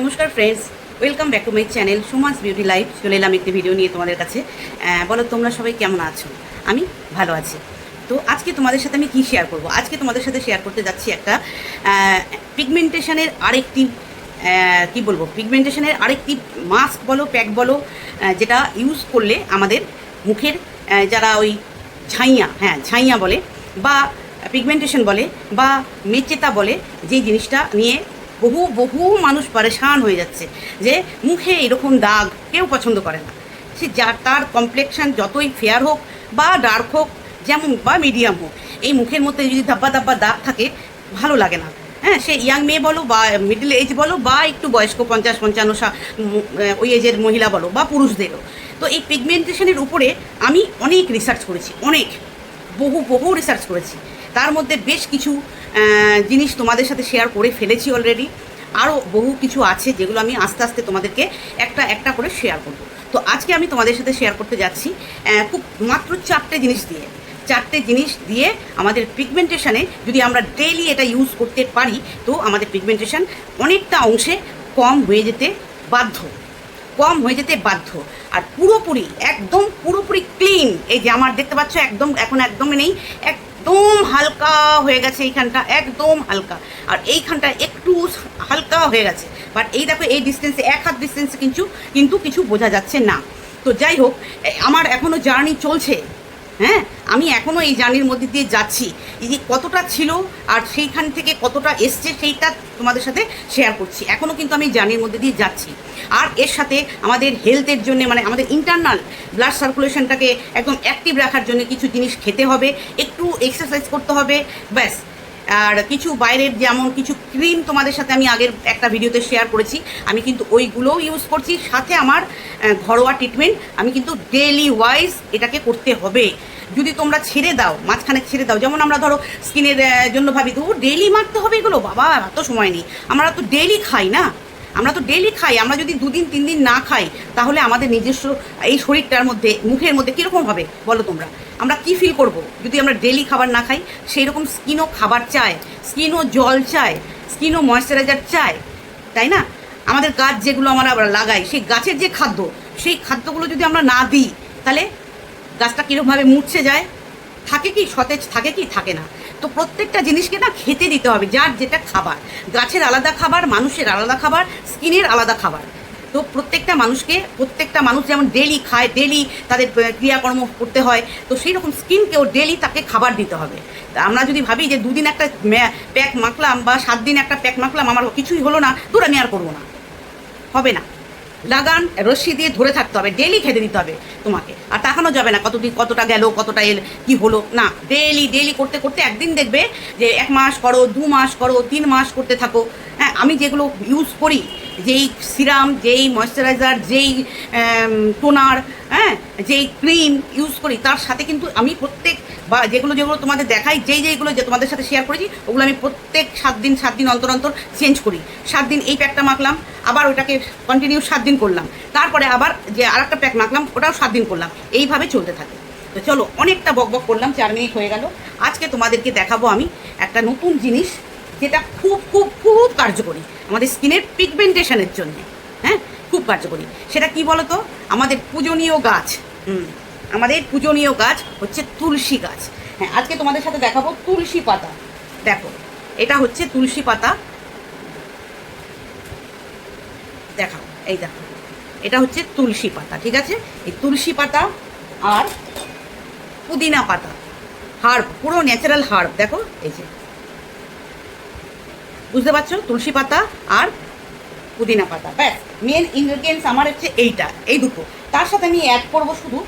নমস্কার friends welcome back to my channel Suma's beauty life চলে এলাম একটি ভিডিও নিয়ে তোমাদের কাছে। বলো, তোমরা সবাই কেমন আছো? আমি ভালো আছি। তো আজকে তোমাদের সাথে আমি কি শেয়ার করব? আজকে তোমাদের সাথে শেয়ার করতে যাচ্ছি একটা পিগমেন্টেশনের আরেকটি কি বলব? পিগমেন্টেশনের আরেকটি মাস্ক বলো প্যাক বলো যেটা ইউজ করলে আমাদের মুখের যারা ওই ছাইয়া হ্যাঁ ছাইয়া বলে বা পিগমেন্টেশন বলে বা মেচেতা বলে, যেই জিনিসটা নিয়ে বহু বহু মানুষ পারেশান হয়ে যাচ্ছে যে মুখে এরকম দাগ কেউ পছন্দ করে না। সে যার, তার কমপ্লেকশন যতই ফেয়ার হোক বা ডার্ক হোক, যেমন বা মিডিয়াম হোক, এই মুখের মধ্যে যদি ধাব্বা ধাব্বা দাগ থাকে, ভালো লাগে না। হ্যাঁ সে ইয়াং মেয়ে বলো বা মিডল এজ বলো বা একটু বয়স্ক, পঞ্চাশ, পঞ্চান্ন ওই এজের মহিলা বলো বা পুরুষদেরও। তো এই পিগমেন্টেশনের উপরে আমি অনেক রিসার্চ করেছি, অনেক, বহু বহু রিসার্চ করেছি। তার মধ্যে বেশ কিছু জিনিস তোমাদের সাথে শেয়ার করে ফেলেছি অলরেডি আরও বহু কিছু আছে যেগুলো আমি আস্তে আস্তে তোমাদেরকে একটা একটা করে শেয়ার করব। তো আজকে আমি তোমাদের সাথে শেয়ার করতে যাচ্ছি খুব মাত্র চারটে জিনিস দিয়ে। চারটে জিনিস দিয়ে আমাদের পিগমেন্টেশানে যদি আমরা ডেইলি এটা ইউজ করতে পারি, তো আমাদের পিগমেন্টেশন অনেকটা অংশে কম হয়ে যেতে বাধ্য। কম হয়ে যেতে বাধ্য। আর পুরোপুরি, একদম পুরোপুরি ক্লিন এই যে আমার দেখতে পাচ্ছ, একদম, এখন একদমই নেই একদম হালকা হয়ে গেছে এইখানটা, একদম হালকা। আর এইখানটা একটু হালকা হয়ে গেছে। বাট এই দেখো, এই ডিস্টেন্সে এক হাত ডিস্টেন্সে কিন্তু কিন্তু কিছু বোঝা যাচ্ছে না। তো যাই হোক আমার এখনও জার্নি চলছে। হ্যাঁ? আমি এখনও এই জার্নির মধ্যে দিয়ে যাচ্ছি। এই যে কতটা ছিল আর সেইখান থেকে কতটা এসছে সেইটা তোমাদের সাথে শেয়ার করছি। এখনও কিন্তু আমি জার্নির মধ্যে দিয়ে যাচ্ছি। আর এর সাথে আমাদের হেলথের জন্য মানে আমাদের ইন্টারনাল ব্লাড সার্কুলেশনটাকে একদম অ্যাক্টিভ রাখার জন্য কিছু জিনিস খেতে হবে। একটু এক্সারসাইজ করতে হবে। ব্যাস। আর কিছু বাইরের যেমন কিছু ক্রিম তোমাদের সাথে আমি আগের একটা ভিডিওতে শেয়ার করেছি, আমি কিন্তু ওইগুলোও ইউজ করছি। সাথে আমার ঘরোয়া ট্রিটমেন্ট আমি কিন্তু ডেলি ওয়াইজ এটাকে করতে হবে। যদি তোমরা ছেড়ে দাও, মাঝখানে ছেড়ে দাও, যেমন আমরা ধরো স্কিনের জন্য ভাবি তো ডেলি মারতে হবে এগুলো? বাবা এত সময় নেই। আমরা তো ডেলি খাই না। আমরা তো ডেলি খাই, আমরা যদি দুদিন তিন দিন না খাই, তাহলে আমাদের নিজস্ব এই শরীরটার মধ্যে, মুখের মধ্যে কীরকম হবে বলো তোমরা? আমরা কি ফিল করব? যদি আমরা ডেলি খাবার না খাই সেই রকম স্কিনও খাবার চায় স্কিনও জল চায় স্কিনও ময়শ্চারাইজার চায়, তাই না? আমাদের গাছ যেগুলো আমরা লাগাই, সেই গাছের যে খাদ্য, সেই খাদ্যগুলো যদি আমরা না দিই, তাহলে গাছটা কীরকমভাবে মুড়ছে যায়? থাকে কি সতেজ? থাকে কি? থাকে না। তো প্রত্যেকটা জিনিসকে না খেতে দিতে হবে, যার যেটা খাবার। গাছের আলাদা খাবার, মানুষের আলাদা খাবার, স্কিনের আলাদা খাবার। তো প্রত্যেকটা মানুষকে, প্রত্যেকটা মানুষ যেমন ডেলি খায়, ডেলি তাদের ক্রিয়াকর্ম করতে হয়, তো সেই রকম স্কিনকেও ডেলি তাকে খাবার দিতে হবে। তা আমরা যদি ভাবি যে দুদিন একটা প্যাক মাখলাম বা সাত দিন একটা প্যাক মাখলাম, আমার কিছুই হলো না দূর আমি আর করব না। হবে না। লাগান রশ্মি দিয়ে ধরে থাকতে হবে ডেলি খেতে দিতে হবে তোমাকে। আর তাকানো যাবে না কতদিন, কতটা গেল, কতটা এল, কি হলো। না ডেলি ডেলি করতে করতে একদিন দেখবে যে এক মাস করো, দু মাস করো, তিন মাস করতে থাকো। হ্যাঁ আমি যেগুলো ইউজ করি যেই সিরাম, যেই ময়শ্চারাইজার যেই টোনার হ্যাঁ যেই ক্রিম ইউজ করি, তার সাথে কিন্তু আমি প্রত্যেক বা যেগুলো যেগুলো তোমাদের দেখাই, যেই, যেইগুলো যে তোমাদের সাথে শেয়ার করেছি, ওগুলো আমি প্রত্যেক সাত দিন সাত দিন অন্তর অন্তর চেঞ্জ করি। সাত দিন এই প্যাকটা মাখলাম, আবার ওটাকে কন্টিনিউ সাত দিন করলাম। তারপরে আবার যে আর একটা প্যাক মাখলাম, ওটাও সাত দিন করলাম। এইভাবে চলতে থাকে। তো চলো, অনেকটা বক বক করলাম, চার মিনিট হয়ে গেল। আজকে তোমাদেরকে দেখাবো আমি একটা নতুন জিনিস যেটা খুব খুব খুব কার্যকরী আমাদের স্কিনের পিগমেন্টেশনের জন্য হ্যাঁ? খুব কার্যকরী। সেটা কি বলো তো আমাদের পূজনীয় গাছ, হুম? আমাদের পূজনীয় গাছ হচ্ছে তুলসী গাছ। হ্যাঁ আজকে তোমাদের সাথে দেখাবো তুলসী পাতা। দেখো, এটা হচ্ছে তুলসী পাতা। দেখাও, এই দেখো। এটা হচ্ছে তুলসী পাতা, ঠিক আছে? এই তুলসী পাতা আর পুদিনা পাতা। হার্ব, পুরো ন্যাচারাল হার্ব, দেখো? এই যে বুঝতে পারছ? তুলসী পাতা আর পুদিনা পাতা। ব্যাস মেন ইনগ্রেডিয়েন্টস আমার হচ্ছে এইটা, এই দুটো। তার সাথে আমি অ্যাড করব শুধু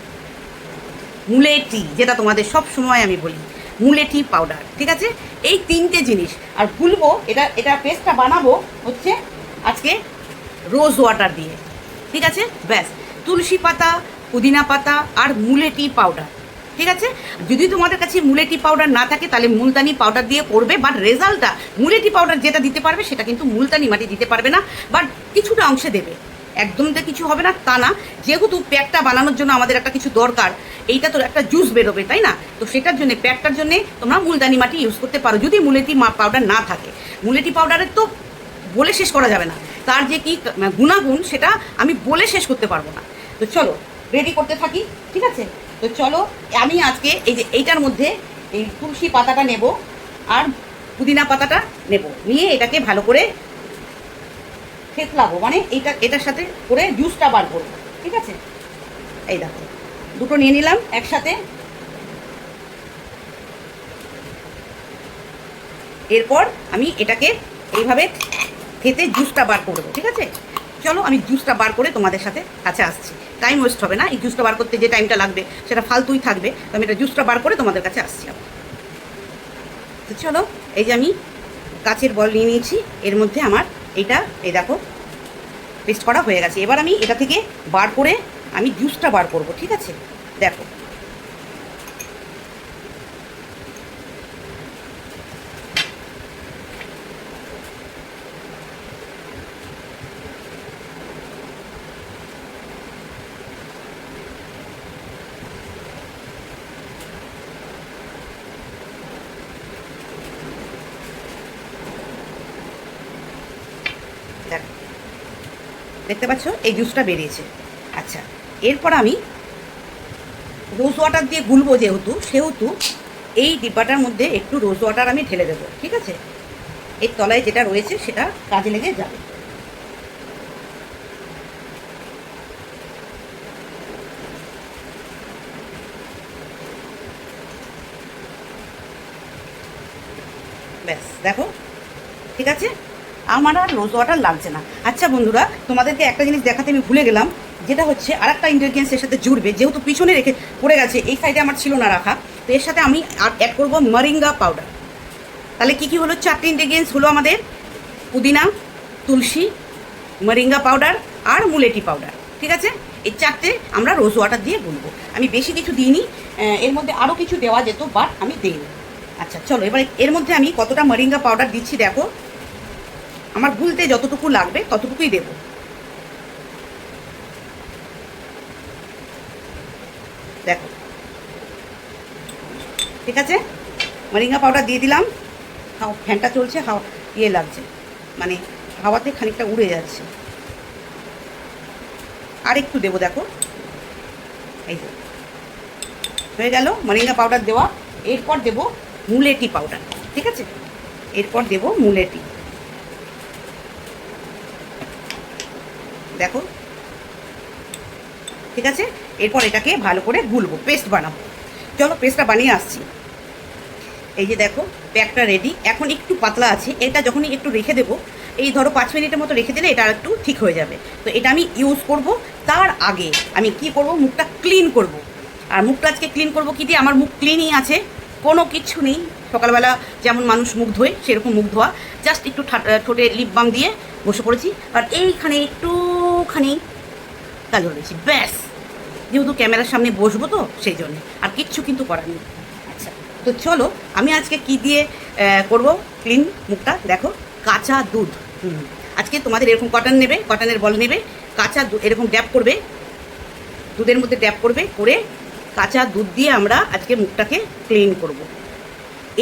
মুলেটি যেটা তোমাদের সব সময় আমি বলি মুলেটি পাউডার ঠিক আছে? এই তিনটে জিনিস। আর ভুলবো, এটা এটা পেস্টটা বানাবো হচ্ছে আজকে রোজ ওয়াটার দিয়ে, ঠিক আছে? ব্যাস, তুলসী পাতা, পুদিনা পাতা আর মুলেটি পাউডার ঠিক আছে? যদি তোমাদের কাছে মুলেটি পাউডার না থাকে, তাহলে মুলতানি পাউডার দিয়ে করবে বাট রেজাল্টটা মুলেটি পাউডার যেটা দিতে পারবে, সেটা কিন্তু মুলতানি মাটি দিতে পারবে না বাট কিছুটা অংশে দেবে। একদম তো কিছু হবে না, তা না। যেহেতু প্যাকটা বানানোর জন্য আমাদের একটা কিছু দরকার, এইটা তো একটা জুস বেরোবে, তাই না? তো সেটার জন্য, প্যাকটার জন্য তোমরা মুলতানি মাটি ইউজ করতে পারো। যদি মুলেটি পাউডার না থাকে, মুলেটি পাউডারের তো বলে শেষ করা যাবে না। তার যে কি গুণাগুণ, সেটা আমি বলে শেষ করতে পারব না। তো চলো রেডি করতে থাকি, ঠিক আছে? তো চলো, আমি আজকে এই যে এইটার মধ্যে এই তুলসী পাতাটা নেব আর পুদিনা পাতাটা নেব। নিয়ে এটাকে ভালো করে থেতলাবো। মানে এইটা এটার সাথে করে জুসটা বার করব। ঠিক আছে? এই দেখো, দুটো নিয়ে নিলাম একসাথে। এরপর আমি এটাকে এইভাবে খেতে জুসটা বার করে দেবো ঠিক আছে? চলো, আমি জুসটা বার করে তোমাদের সাথে কাছে আসছি। টাইম ওয়েস্ট হবে না, এই জুসটা বার করতে যে টাইমটা লাগবে, সেটা ফালতুই থাকবে, তো আমি এটা জুসটা বার করে তোমাদের কাছে আসছি তো চলো, এই যে আমি কাচের বল নিয়ে নিয়েছি, এর মধ্যে আমার এটা, এই দেখো পেস্ট করা হয়ে গেছে। এবার আমি এটা থেকে বার করে আমি জুসটা বার করব, ঠিক আছে? দেখো। দেখতে পাচ্ছ? এই জুসটা বেরিয়েছে। আচ্ছা এরপর আমি রোজ ওয়াটার দিয়ে গুলবো যেহেতু, সেহেতু এই ডিব্বাটার মধ্যে একটু রোজ ওয়াটার আমি ঢেলে দেবো, ঠিক আছে? এর তলায় যেটা রয়েছে, সেটা কাজে লেগে যাবে। ব্যাস, দেখো, ঠিক আছে? আমার আর রোজ ওয়াটার লাগছে না। আচ্ছা বন্ধুরা, তোমাদেরকে একটা জিনিস দেখাতে আমি ভুলে গেলাম, যেটা হচ্ছে আর একটা ইনগ্রেডিয়েন্টস এর সাথে জুড়বে, যেহেতু পিছনে রেখে পড়ে গেছে, এই সাইডে আমার ছিল না রাখা, তো এর সাথে আমি অ্যাড করব মরিঙ্গা পাউডার তাহলে কী কী হলো? চারটে ইনগ্রেডিয়েন্টস হলো আমাদের পুদিনা, তুলসী মরিঙ্গা পাউডার আর মুলেটি পাউডার ঠিক আছে? এই চারটে আমরা রোজ ওয়াটার দিয়ে গুলবো আমি বেশি কিছু দিইনি এর মধ্যে আরও কিছু দেওয়া যেত বাট আমি দিইনি। আচ্ছা চলো, এবার এর মধ্যে আমি কতটা মরিঙ্গা পাউডার দিচ্ছি দেখো। আমার গুলতে যতটুকু লাগবে, ততটুকুই দেব। দেখো। ঠিক আছে? মরিঙ্গা পাউডার দিয়ে দিলাম। ফ্যানটা চলছে হাওয়া ইয়ে লাগছে। মানে হাওয়াতে খানিকটা উড়ে যাচ্ছে। আর একটু দেবো, দেখো। এই হয়ে গেল মরিঙ্গা পাউডার দেওয়া। এরপর দেবো মুলেটি পাউডার ঠিক আছে? এরপর দেবো মুলেটি। দেখো। ঠিক আছে? এরপর এটাকে ভালো করে গুলবো, পেস্ট বানাবো। চলো, পেস্টটা বানিয়ে আসছি। এই যে দেখো, প্যাকটা রেডি এখন একটু পাতলা আছে, এটা যখনই একটু রেখে দেবো, এই ধরো পাঁচ মিনিটের মতো রেখে দিলে এটা একটু ঠিক হয়ে যাবে। তো এটা আমি ইউজ করব, তার আগে আমি কি করব, মুখটা ক্লিন করব। আর মুখটা আজকে ক্লিন করব কি দিয়ে? আমার মুখ ক্লিনই আছে, কোনো কিছু নেই। সকালবেলা যেমন মানুষ মুখ ধোয়, সেরকম মুখ ধোয়া। জাস্ট একটু ঠোঁটে লিপ বাম দিয়ে বসে পড়েছি। আর এইখানে একটুখানি কাজ ধরেছি ব্যাস। যেহেতু ক্যামেরার সামনে বসবো তো, সেই জন্য। আর কিচ্ছু কিন্তু করার নেই। আচ্ছা তো চলো, আমি আজকে কি দিয়ে করব? ক্লিন মুখটা, দেখো। কাঁচা দুধ। আজকে তোমাদের এরকম কটন নেবে, কটনের বল নেবে। কাঁচা দুধ এরকম ড্যাপ করবে। দুধের মধ্যে ড্যাপ করবে, করে কাঁচা দুধ দিয়ে আমরা আজকে মুখটাকে ক্লিন করব।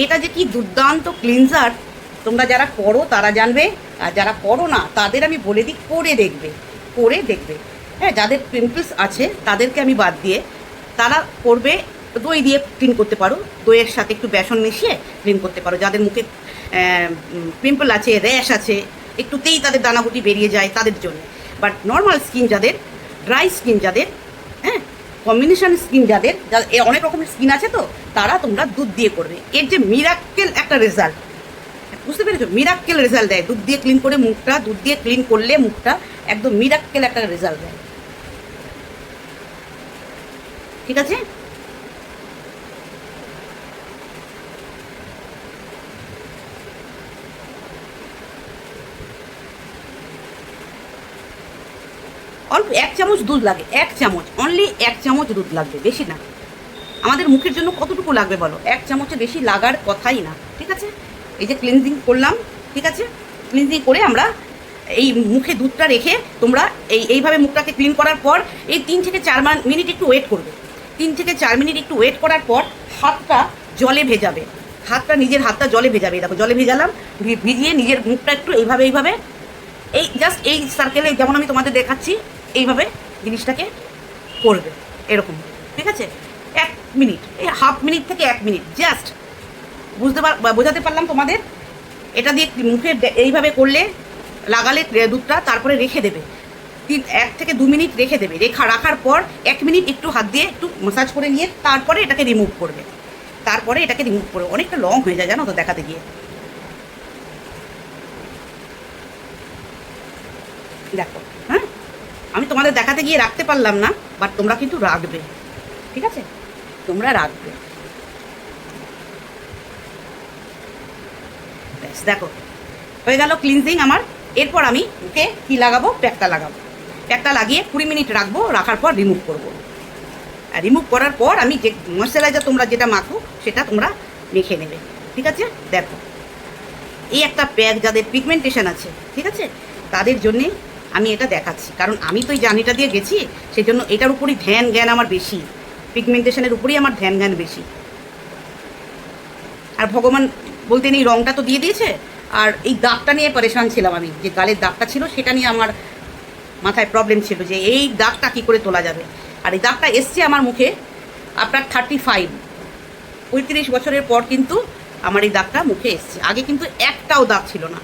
এটা যে কি দুর্দান্ত ক্লিনজার, তোমরা যারা করো তারা জানবে, আর যারা করো না, তাদের আমি বলে দিই, করে দেখবে। করে দেখবে। হ্যাঁ যাদের পিম্পলস আছে, তাদেরকে আমি বাদ দিয়ে তারা করবে, দই দিয়ে ক্লিন করতে পারো। দইয়ের সাথে একটু বেসন মিশিয়ে ক্লিন করতে পারো। যাদের মুখে পিম্পল আছে র্যাশ আছে, একটুতেই তাদের দানাগুটি বেরিয়ে যায় তাদের জন্য। বাট নর্মাল স্কিন যাদের ড্রাই স্কিন যাদের হ্যাঁ কম্বিনেশন স্কিন যাদের এ অনেক রকমের স্কিন আছে তো, তারা তোমরা দুধ দিয়ে করবে। এর যে মিরাক্কেল একটা রেজাল্ট বুঝতে পেরেছ? মিরাক্কেল রেজাল্ট দেয়। দুধ দিয়ে ক্লিন করে মুখটা, দুধ দিয়ে ক্লিন করলে মুখটা একদম মিরাক্কেল একটা রেজাল্ট দেয়। ঠিক আছে? অল্প এক চামচ দুধ লাগে, এক চামচ অনলি এক চামচ দুধ লাগবে, বেশি না। আমাদের মুখের জন্য কতটুকু লাগবে বলো? এক চামচে বেশি লাগার কথাই না, ঠিক আছে? এই যে ক্লিনজিং করলাম, ঠিক আছে? ক্লিনজিং করে আমরা এই মুখে দুধটা রেখে তোমরা এই, এইভাবে মুখটাকে ক্লিন করার পর এই তিন থেকে চার মিনিট একটু ওয়েট করবে। তিন থেকে চার মিনিট একটু ওয়েট করার পর হাতটা জলে ভেজাবে। হাতটা নিজের হাতটা জলে ভেজাবে। দেখো, জলে ভেজালাম ভিজিয়ে নিজের মুখটা একটু এইভাবে এইভাবে। এই জাস্ট এই সার্কেলে যেমন আমি তোমাদের দেখাচ্ছি, এইভাবে জিনিসটাকে করবে। এরকম। ঠিক আছে? এক মিনিট এই হাফ মিনিট থেকে এক মিনিট জাস্ট বুঝতে পার বোঝাতে পারলাম তোমাদের? এটা দিয়ে মুখে এইভাবে করলে লাগালে দুধটা তারপরে রেখে দেবে। তিন, এক থেকে দু মিনিট রেখে দেবে। রেখা রাখার পর এক মিনিট একটু হাত দিয়ে একটু মাসাজ করে নিয়ে তারপরে এটাকে রিমুভ করবে। তারপরে এটাকে রিমুভ করবে। অনেকটা লং হয়ে যায়, জানো তো, দেখাতে গিয়ে। দেখো হ্যাঁ? আমি তোমাদের দেখাতে গিয়ে রাখতে পারলাম না বাট তোমরা কিন্তু রাখবে। ঠিক আছে? তোমরা রাখবে। ব্যাস, দেখো। হয়ে গেল ক্লিনজিং আমার। এরপর আমি ওকে কি লাগাবো? প্যাকটা লাগাবো। প্যাকটা লাগিয়ে কুড়ি মিনিট রাখব, রাখার পর রিমুভ করব। আর রিমুভ করার পর আমি যে ময়শ্চারাইজার তোমরা যেটা মাখো, সেটা তোমরা মেখে নেবে। ঠিক আছে? দেখো। এই একটা প্যাক যাদের পিগমেন্টেশন আছে, ঠিক আছে? তাদের জন্যে আমি এটা দেখাচ্ছি। কারণ আমি তো এই জার্নিটা দিয়ে গেছি সেই জন্য এটার উপরই ধ্যান জ্ঞান আমার বেশি। পিগমেন্টেশনের উপরেই আমার ধ্যান জ্ঞান বেশি। আর ভগবান বলতে নেই রংটা তো দিয়ে দিয়েছে? আর এই দাগটা নিয়ে পরেশান ছিলাম আমি, যে গালের দাগটা ছিল সেটা নিয়ে আমার মাথায় প্রবলেম ছিল যে এই দাগটা কি করে তোলা যাবে। আর এই দাগটা এসছে আমার মুখে আপনার থার্টি ফাইভ পঁয়ত্রিশ বছরের পর কিন্তু আমার এই দাগটা মুখে এসছে। আগে কিন্তু একটাও দাগ ছিল না,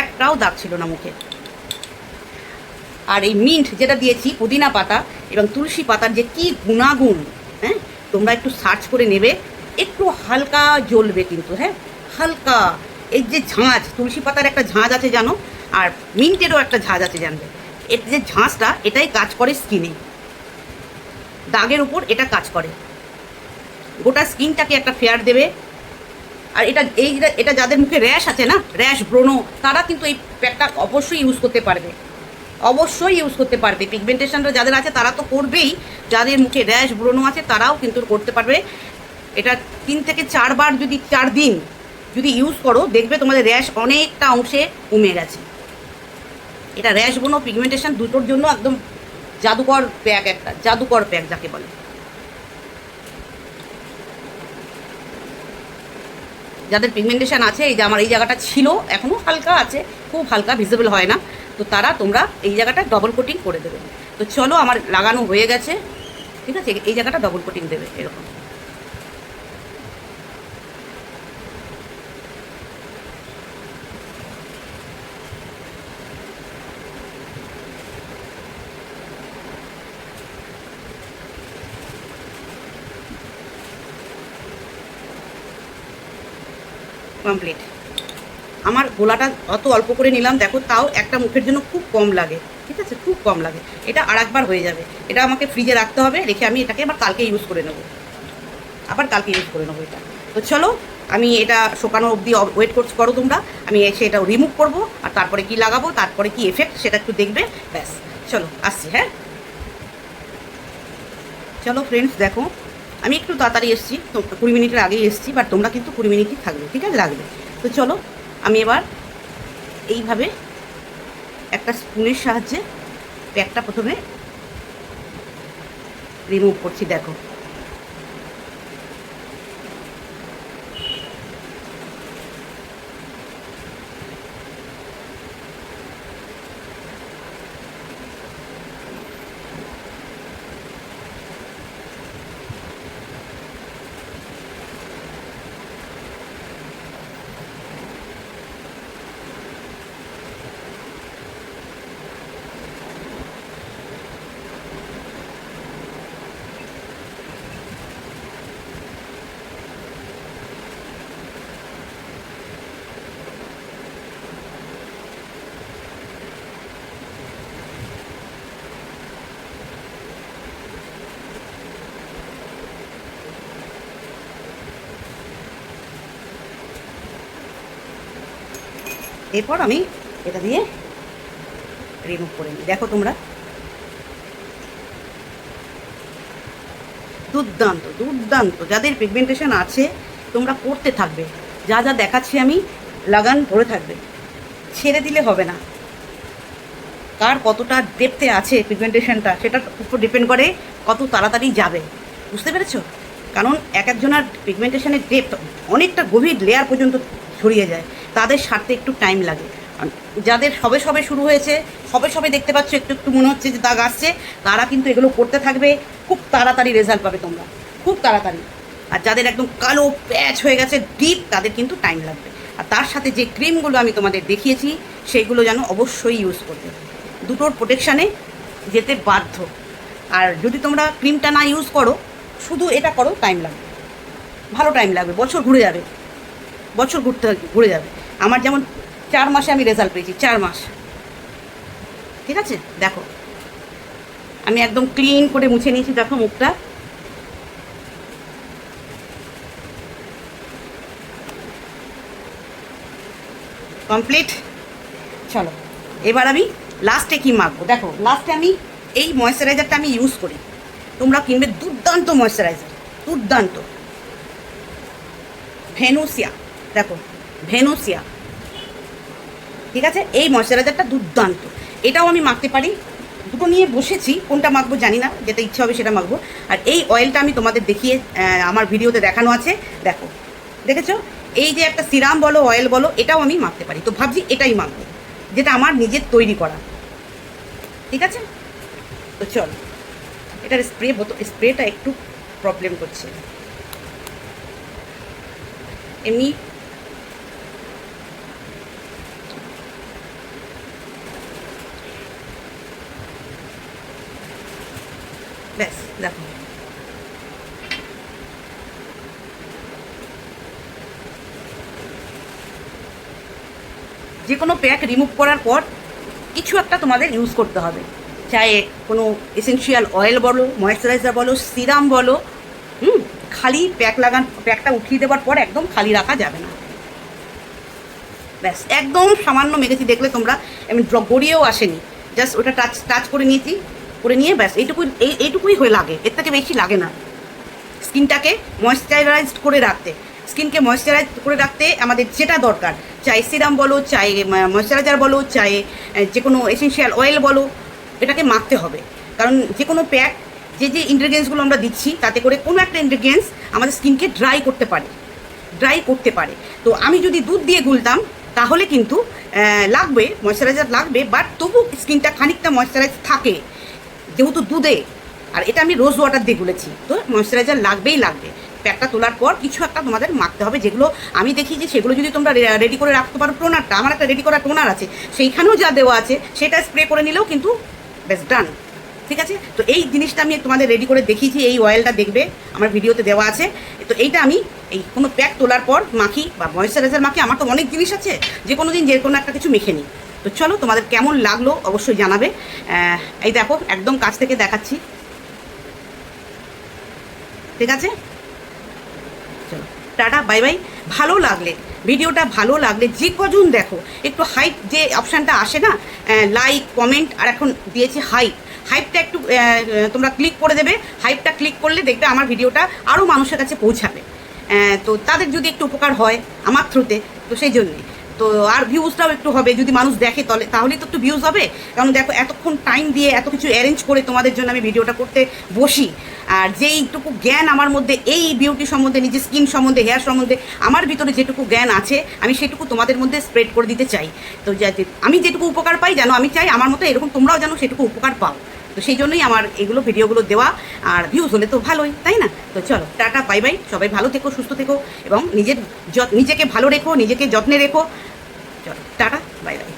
একটাও দাগ ছিল না মুখে। আর এই মিন্ট যেটা দিয়েছি, পুদিনা পাতা এবং তুলসী পাতার যে কি গুণাগুণ হ্যাঁ তোমরা একটু সার্চ করে নেবে, একটু হালকা জ্বলবে কিন্তু হ্যাঁ হালকা এই যে ঝাঁঝ তুলসী পাতার একটা ঝাঁঝ আছে জানো? আর মিন্টেরও একটা ঝাঁঝ আছে জানবে? এর যে ঝাঁঝটা এটাই কাজ করে স্কিনে। দাগের উপর এটা কাজ করে। গোটা স্কিনটাকে একটা ফেয়ার দেবে। আর এটা, এই এটা যাদের মুখে র্যাশ আছে না, র্যাশ, ব্রণ, তারা কিন্তু এই প্যাকটা অবশ্যই ইউজ করতে পারবে। অবশ্যই ইউজ করতে পারবে। পিগমেন্টেশনটা যাদের আছে, তারা তো করবেই। যাদের মুখে র্যাশ, ব্রণ আছে, তারাও কিন্তু করতে পারবে। এটা তিন থেকে চারবার যদি চার দিন যদি ইউজ করো, দেখবে তোমাদের র্যাশ অনেকটা অংশে কমে গেছে। এটা র্যাশ বোনো পিগমেন্টেশন দুটোর জন্য একদম জাদুকর প্যাক একটা, জাদুকর প্যাক যাকে বলে। যাদের পিগমেন্টেশন আছে, এই যে আমার এই জায়গাটা ছিল এখনও হালকা আছে, খুব হালকা ভিজিবল হয় না। তো তারা তোমরা এই জায়গাটা ডবল কোটিং করে দেবে। তো চলো, আমার লাগানো হয়ে গেছে। ঠিক আছে? এই জায়গাটা ডবল কোটিং দেবে, এরকম। কমপ্লিট আমার গোলাটা অত অল্প করে নিলাম, দেখো তাও একটা মুখের জন্য খুব কম লাগে, ঠিক আছে? খুব কম লাগে। এটা আর একবার হয়ে যাবে। এটা আমাকে ফ্রিজে রাখতে হবে, রেখে আমি এটাকে আবার কালকে ইউজ করে নেব। আবার কালকে ইউজ করে নেব এটা। তো চলো, আমি এটা শোকানো অবধি ওয়েট করছ করো তোমরা। আমি এসে এটা রিমুভ করব, আর তারপরে কি লাগাবো, তারপরে কি এফেক্ট সেটা একটু দেখবে, ব্যাস। চলো, আসছি হ্যাঁ? চলো ফ্রেন্ডস দেখো। আমি একটু তাড়াতাড়ি এসেছি কুড়ি মিনিটের আগেই এসেছি বাট তোমরা কিন্তু কুড়ি মিনিটই থাকবে, ঠিক আছে? লাগবে। তো চলো, আমি এবার এইভাবে একটা স্পুনের সাহায্যে প্যাকটা প্রথমে রিমুভ করছি, দেখো। এরপর আমি এটা দিয়ে রিমুভ করে নিই। দেখো তোমরা। দুর্দান্ত দুর্দান্ত। যাদের পিগমেন্টেশন আছে, তোমরা করতে থাকবে। যা যা দেখাচ্ছি আমি, লাগান ধরে থাকবে। ছেড়ে দিলে হবে না। কার কতটা ডেপতে আছে পিগমেন্টেশনটা সেটার উপর ডিপেন্ড করে কত তাড়াতাড়ি যাবে। বুঝতে পেরেছ? কারণ এক একজনের পিগমেন্টেশনের ডেপথ অনেকটা গভীর লেয়ার পর্যন্ত ছড়িয়ে যায়। তাদের সারতে একটু টাইম লাগে। যাদের সবে সবে শুরু হয়েছে, সবে সবে দেখতে পাচ্ছ, একটু একটু মনে হচ্ছে যে দাগ আসছে, তারা কিন্তু এগুলো করতে থাকবে। খুব তাড়াতাড়ি রেজাল্ট পাবে তোমরা। খুব তাড়াতাড়ি। আর যাদের একদম কালো প্যাচ হয়ে গেছে ডিপ তাদের কিন্তু টাইম লাগবে। আর তার সাথে যে ক্রিমগুলো আমি তোমাদের দেখিয়েছি, সেইগুলো যেন অবশ্যই ইউজ করবে। দুটোর প্রোটেকশানে যেতে বাধ্য। আর যদি তোমরা ক্রিমটা না ইউজ করো, শুধু এটা করো টাইম লাগবে। ভালো টাইম লাগবে। বছর ঘুরে যাবে। বছর ঘুরতে ঘুরে যাবে। আমার যেমন চার মাসে আমি রেজাল্ট পেয়েছি, চার মাস। ঠিক আছে? দেখো। আমি একদম ক্লিন করে মুছে নিয়েছি, দেখো মুখটা। কমপ্লিট চলো। এবার আমি লাস্টে কি মাখবো? দেখো লাস্টে আমি এই ময়শ্চারাইজারটা আমি ইউজ করি। তোমরা কিনবে দুর্দান্ত ময়শ্চারাইজার দুর্দান্ত। ভেনুসিয়া দেখো, ভেনুসিয়া। ঠিক আছে? এই ময়শ্চারাইজারটা দুর্দান্ত। এটাও আমি মাখতে পারি। দুটো নিয়ে বসেছি, কোনটা মাখবো জানি না, যেটা ইচ্ছা হবে সেটা মাখবো। আর এই অয়েলটা আমি তোমাদের দেখিয়ে আমার ভিডিওতে দেখানো আছে। দেখো, দেখেছ? এই যে একটা সিরাম বলো অয়েল বলো, এটাও আমি মাখতে পারি। তো ভাবছি এটাই মাখবো, যেটা আমার নিজের তৈরি করা। ঠিক আছে? তো চল, এটার স্প্রে বোতল স্প্রেটা একটু প্রবলেম করছে। এমনি ব্যাস দেখো যে কোনো প্যাক রিমুভ করার পর কিছু একটা তোমাদের ইউজ করতে হবে। চাই কোনো এসেন্সিয়াল অয়েল বলো ময়েশ্চারাইজার বলো সিরাম বলো, হুম, খালি প্যাক লাগান প্যাকটা উঠিয়ে দেওয়ার পর একদম খালি রাখা যাবে না। ব্যাস, একদম সামান্য মেখেছি দেখলে তোমরা আমি গড়িয়েও আসেনি। জাস্ট ওটা টাচ টাচ করে নিয়েছি। করে নিয়ে ব্যাস, এইটুকুই, এই, এইটুকুই হয়ে লাগে। এর থেকে বেশি লাগে না। স্কিনটাকে ময়েশ্চারাইজড করে রাখতে। স্কিনকে ময়েশ্চারাইজ করে রাখতে আমাদের যেটা দরকার চাই সিরাম বলো চাই ময়েশ্চারাইজার বলো চাই যে কোনো এসেন্সিয়াল অয়েল বলো, এটাকে মাখতে হবে। কারণ যে কোনো প্যাক যে যে ইনগ্রিডিয়েন্টসগুলো আমরা দিচ্ছি, তাতে করে কোনো একটা ইনগ্রিডিয়েন্টস আমাদের স্কিনকে ড্রাই করতে পারে। ড্রাই করতে পারে। তো আমি যদি দুধ দিয়ে গুলতাম, তাহলে কিন্তু লাগবে ময়েশ্চারাইজার লাগবে বাট তবু স্কিনটা খানিকটা ময়েশ্চারাইজ থাকে। যেহেতু দুধে। আর এটা আমি রোজ ওয়াটার দিয়ে গুলেছি। তো ময়েশ্চারাইজার লাগবেই লাগবে। প্যাকটা তোলার পর কিছু একটা তোমাদের মাখতে হবে, যেগুলো আমি দেখি যে সেগুলো যদি তোমরা রেডি করে রাখতে পারো টোনারটা আমার একটা রেডি করা টোনার আছে। সেইখানেও যা দেওয়া আছে, সেটা স্প্রে করে নিলেও কিন্তু বেশ ডান ঠিক আছে? তো এই জিনিসটা আমি তোমাদের রেডি করে দেখিয়েছি, এই অয়েলটা দেখবে। আমার ভিডিওতে দেওয়া আছে। তো এইটা আমি এই কোনো প্যাক তোলার পর মাখি বা ময়েশ্চারাইজার মাখি, আমার তো অনেক জিনিস আছে। যে কোনো দিন যে কোনো একটা কিছু মেখে নিই। তো চলো তোমাদের কেমন লাগল অবশ্যই জানাবে। এই দেখো, একদম কাছ থেকে দেখাচ্ছি। ঠিক আছে? চলো, টাটা, বাই বাই। ভালো লাগলে, ভিডিওটা ভালো লাগলে যে কজন দেখো, একটু হাইপ যে অপশানটা আসে না লাইক কমেন্ট আর এখন দিয়েছি হাইপ হাইপটা একটু তোমরা ক্লিক করে দেবে হাইপটা ক্লিক করলে দেখবে আমার ভিডিওটা আরও মানুষের কাছে পৌঁছাবে। তো তাদের যদি একটু উপকার হয় আমার থ্রুতে তো সেই জন্যে তো আর ভিউজটাও একটু হবে, যদি মানুষ দেখে, তাহলে, তাহলেই তো একটু ভিউজ হবে। কারণ দেখো, এতক্ষণ টাইম দিয়ে এত কিছু অ্যারেঞ্জ করে তোমাদের জন্য আমি ভিডিওটা করতে বসি। আর যেইটুকু জ্ঞান আমার মধ্যে, এই বিউটি সম্বন্ধে, নিজের স্কিন সম্বন্ধে হেয়ার সম্বন্ধে, আমার ভিতরে যেটুকু জ্ঞান আছে, আমি সেটুকু তোমাদের মধ্যে স্প্রেড করে দিতে চাই। তো যাতে, আমি যেটুকু উপকার পাই, যেন আমি চাই, আমার মতো এরকম তোমরাও যেন সেটুকু উপকার পাও। তো সেই জন্যই আমার এগুলো, ভিডিওগুলো দেওয়া আর ভিউজ হলে তো ভালোই, তাই না? তো চলো, টাটা বাই বাই সবাই ভালো থেকো, সুস্থ থেকো এবং নিজের নিজেকে ভালো রেখো, নিজেকে যত্নে রেখো। চলো, টাটা বাই বাই